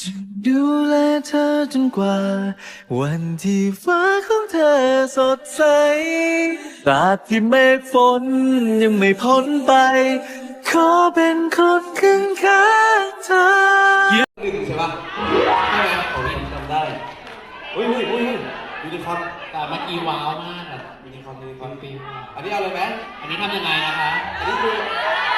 จะดูแลเธอจนกว่า วันที่ฟ้าของเธอสดใสตราบที่เมฆฝนยังไม่พ้นไป ขอเป็นคนข้างข้างเธอหนึ่งใช่ปะใช่ไหมผมจำได้อุ้ยอุ้ยอุ้ยยูนิคอร์นแต่เมื่อกี้ว้าวมากอะยูนิคอร์นยูนิคอร์นฟิลมากอันนี้เอาเลยไหมอันนี้ทำยังไงนะคะ อันนี้คือ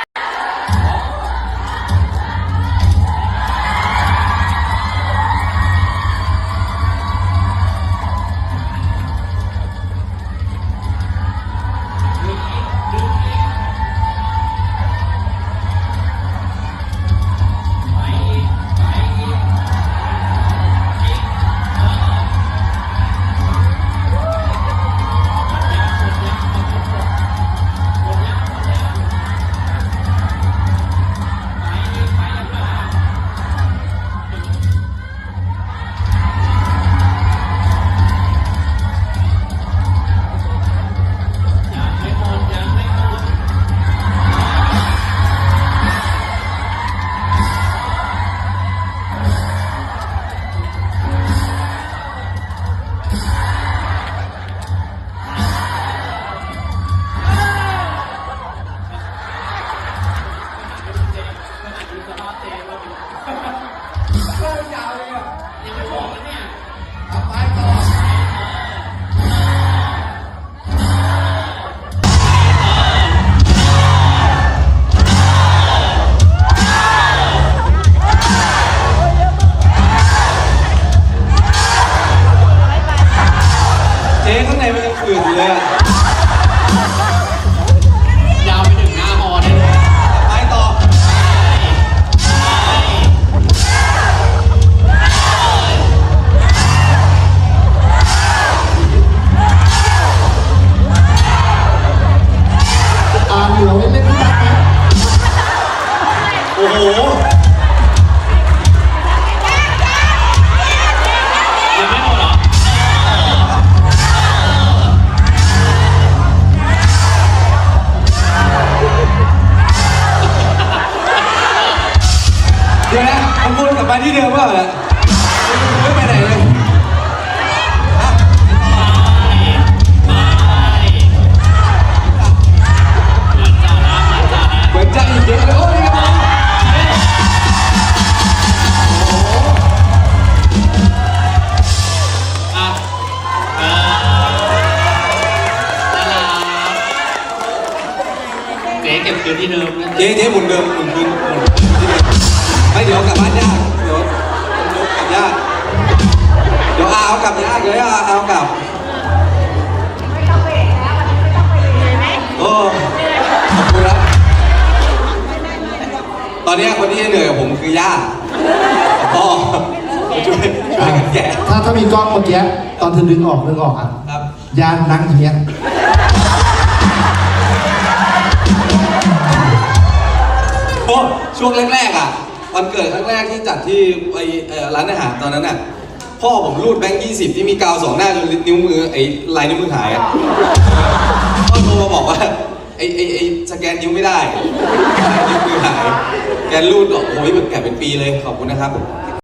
เดี๋ยวนะมันวนกลับมาที่เดิมเปล่าล่ะไม่ไปไหนเลยเหมือนจะอีกเยอะเลยโอ้ยนี่ครับอะเออน่ารักเจ๊เก็บคืนที่เดิมนะ เจ๊เจ๊หมุนเดิมหมุนคืนหมุนคืนที่ เดิมไม่เดี๋ยวกลับบ้านยากเดี๋ยวเดี๋ยวกลับยากเดี๋ยวอาเอากลับยากเดี๋ยวอาเอากลับโอ้ขอบคุณครับตอนนี้คนที่เหนื่อยกับผมคือย่ากับพ่อช่วยช่วยกันแกะถ้าถ้ามีกล้องเมื่อกี้ตอนเธอดึงออกดึงออกอะครับยานนั่งอย่างเงี้ยโอ้ช่วงแรกๆอะ วันเกิดครั้งแรกที่จัดที่ไอเอ่อร้านอาหารตอนนั้นน่ะ พ่อผมรูดแบงค์ยี่สิบที่มีกาวสองหน้าจนนิ้วมือไอ้ลายนิ้วมือหายอะพ่อโทรมาบอกว่าไอ้ไอ้ไอ้สแกนนิ้วไม่ได้นิ้วมือหาย แกรูดออกโอ้ยแบบแกะเป็นปีเลยขอบคุณนะครับ